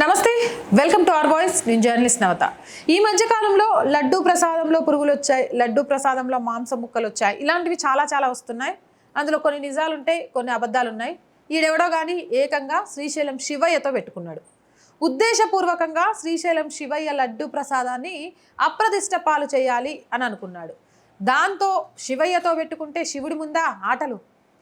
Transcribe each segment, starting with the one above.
నమస్తే welcome to our voice నేను journalist Navatha. ఈ మధ్య కాలంలో లడ్డు ప్రసాదంలో పురుగులు వచ్చాయి లడ్డు ప్రసాదంలో మాంసం ముక్కలు వచ్చాయి. ఇలాంటివి చాలా చాలా వస్తున్నాయి. అందులో కొన్ని నిజాలు ఉంటాయి కొన్ని అబద్ధాలు ఉన్నాయి ఈడెవడో కానీ ఏకంగా శ్రీశైలం శివయ్యతో పెట్టుకున్నాడు. ఉద్దేశపూర్వకంగా శ్రీశైలం శివయ్య లడ్డు ప్రసాదాన్ని అప్రదిష్ట పాలు చేయాలి అని అనుకున్నాడు. దాంతో శివయ్యతో పెట్టుకుంటే శివుడి ముందా ఆటలు?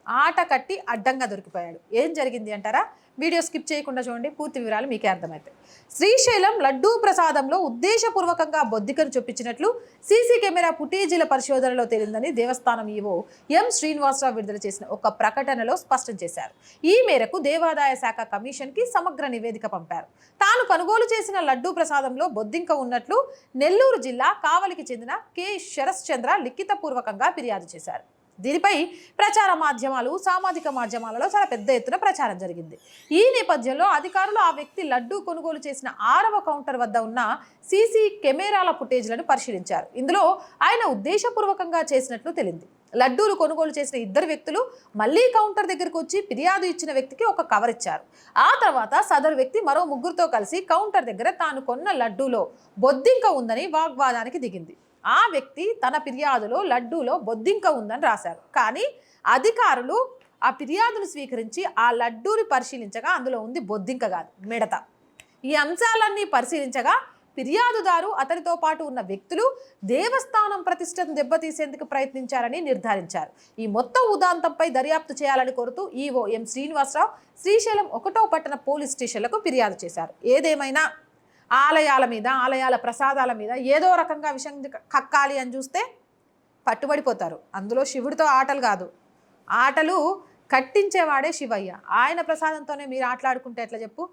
ఆట కట్టి అడ్డంగా దొరికిపోయాడు. ఏం జరిగింది అంటారా? వీడియో స్కిప్ చేయకుండా చూడండి పూర్తి వివరాలు మీకే అర్థమవుతాయి శ్రీశైలం లడ్డూ ప్రసాదంలో ఉద్దేశపూర్వకంగా బొద్దికను చొప్పించినట్లు సీసీ కెమెరా ఫుటేజీల పరిశోధనలో తేలిందని దేవస్థానం ఈవో ఎం శ్రీనివాసరావు విడుదల చేసిన ఒక ప్రకటనలో స్పష్టం చేశారు. ఈ మేరకు దేవాదాయ శాఖ కమిషన్కి సమగ్ర నివేదిక పంపారు. తాను కొనుగోలు చేసిన లడ్డూ ప్రసాదంలో బొద్దింక ఉన్నట్లు నెల్లూరు జిల్లా కావలికి చెందిన కె శరశ్చంద్ర లిఖితపూర్వకంగా ఫిర్యాదు చేశారు. దీనిపై ప్రచార మాధ్యమాలు సామాజిక మాధ్యమాలలో చాలా పెద్ద ఎత్తున ప్రచారం జరిగింది. ఈ నేపథ్యంలో అధికారులు ఆ వ్యక్తి లడ్డూ కొనుగోలు చేసిన ఆరవ కౌంటర్ వద్ద ఉన్న సీసీ కెమెరాల ఫుటేజ్లను పరిశీలించారు. ఇందులో ఆయన ఉద్దేశపూర్వకంగా చేసినట్లు తెలింది. లడ్డూలు కొనుగోలు చేసిన ఇద్దరు వ్యక్తులు మళ్ళీ కౌంటర్ దగ్గరకు వచ్చి ఫిర్యాదు ఇచ్చిన వ్యక్తికి ఒక కవర్ ఇచ్చారు. ఆ తర్వాత సదరు వ్యక్తి మరో ముగ్గురుతో కలిసి కౌంటర్ దగ్గర తాను కొన్న లడ్డూలో బొద్దింక ఉందని వాగ్వాదానికి దిగింది. ఆ వ్యక్తి తన ఫిర్యాదులో లడ్డూలో బొద్దింక ఉందని రాశారు. కానీ అధికారులు ఆ ఫిర్యాదును స్వీకరించి ఆ లడ్డూని పరిశీలించగా అందులో ఉంది బొద్దింక కాదు మిడత. ఈ అంశాలన్నీ పరిశీలించగా ఫిర్యాదుదారు అతనితో పాటు ఉన్న వ్యక్తులు దేవస్థానం ప్రతిష్టను దెబ్బతీసేందుకు ప్రయత్నించారని నిర్ధారించారు. ఈ మొత్తం ఉదాంతంపై దర్యాప్తు చేయాలని కోరుతూ ఈవో ఎం శ్రీనివాసరావు శ్రీశైలం ఒకటో పట్టణ పోలీస్ స్టేషన్లకు ఫిర్యాదు చేశారు. ఏదేమైనా ఆలయాల మీద ఆలయాల ప్రసాదాల మీద ఏదో రకంగా విషయం కక్కాలి అని చూస్తే పట్టుబడిపోతారు. అందులో శివుడితో ఆటలు కాదు. ఆటలు కట్టించేవాడే శివయ్య. ఆయన ప్రసాదంతోనే మీరు ఆటలాడుకుంటే ఎట్లా చెప్పు?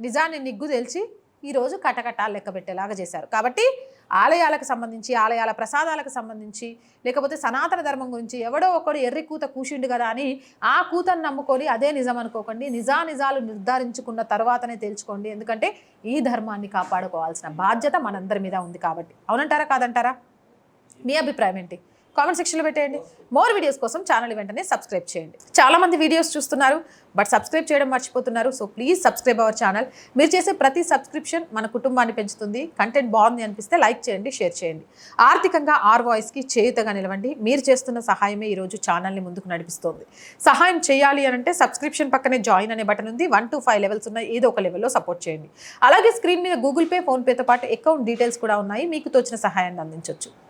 నిజాన్ని నిగ్గు తెలిసి ఈరోజు కటకటాలు లెక్క పెట్టేలాగా చేశారు. కాబట్టి ఆలయాలకు సంబంధించి ఆలయాల ప్రసాదాలకు సంబంధించి లేకపోతే సనాతన ధర్మం గురించి ఎవడో ఒకడు ఎర్రి కూత కూసిండు కదా అని ఆ కూతను నమ్ముకొని అదే నిజం అనుకోకండి. నిజానిజాలు నిర్ధారించుకున్న తర్వాతనే తెలుసుకోండి. ఎందుకంటే ఈ ధర్మాన్ని కాపాడుకోవాల్సిన బాధ్యత మనందరి మీద ఉంది కాబట్టి. అవునంటారా కాదంటారా? మీ అభిప్రాయం ఏంటి? కామెంట్ సెక్షన్లో పెట్టేయండి. మోర్ వీడియోస్ కోసం ఛానల్ వెంటనే సబ్స్క్రైబ్ చేయండి. చాలా మంది వీడియోస్ చూస్తున్నారు బట్ సబ్స్క్రైబ్ చేయడం మర్చిపోతున్నారు. So please subscribe our channel మీరు చేసే ప్రతి సబ్స్క్రిప్షన్ మన కుటుంబాన్ని పెంచుతుంది. కంటెంట్ బాగుంది అనిపిస్తే లైక్ చేయండి షేర్ చేయండి. ఆర్థికంగా ఆర్ వాయిస్కి చేయుతగా నిలవండి. మీరు చేస్తున్న సహాయమే ఈరోజు ఛానల్ని ముందుకు నడిపిస్తోంది. సహాయం చేయాలి అని అంటే సబ్స్క్రిప్షన్ పక్కనే జాయిన్ అనే బటన్ ఉంది. వన్ టు ఫైవ్ లెవెల్స్ ఉన్నాయి ఏదో ఒక లెవెల్లో సపోర్ట్ చేయండి. అలాగే స్క్రీన్ మీద గూగుల్ పే ఫోన్పేతో పాటు అకౌంట్ డీటెయిల్స్ కూడా ఉన్నాయి. మీకు తోచిన సహాయాన్ని అందించవచ్చు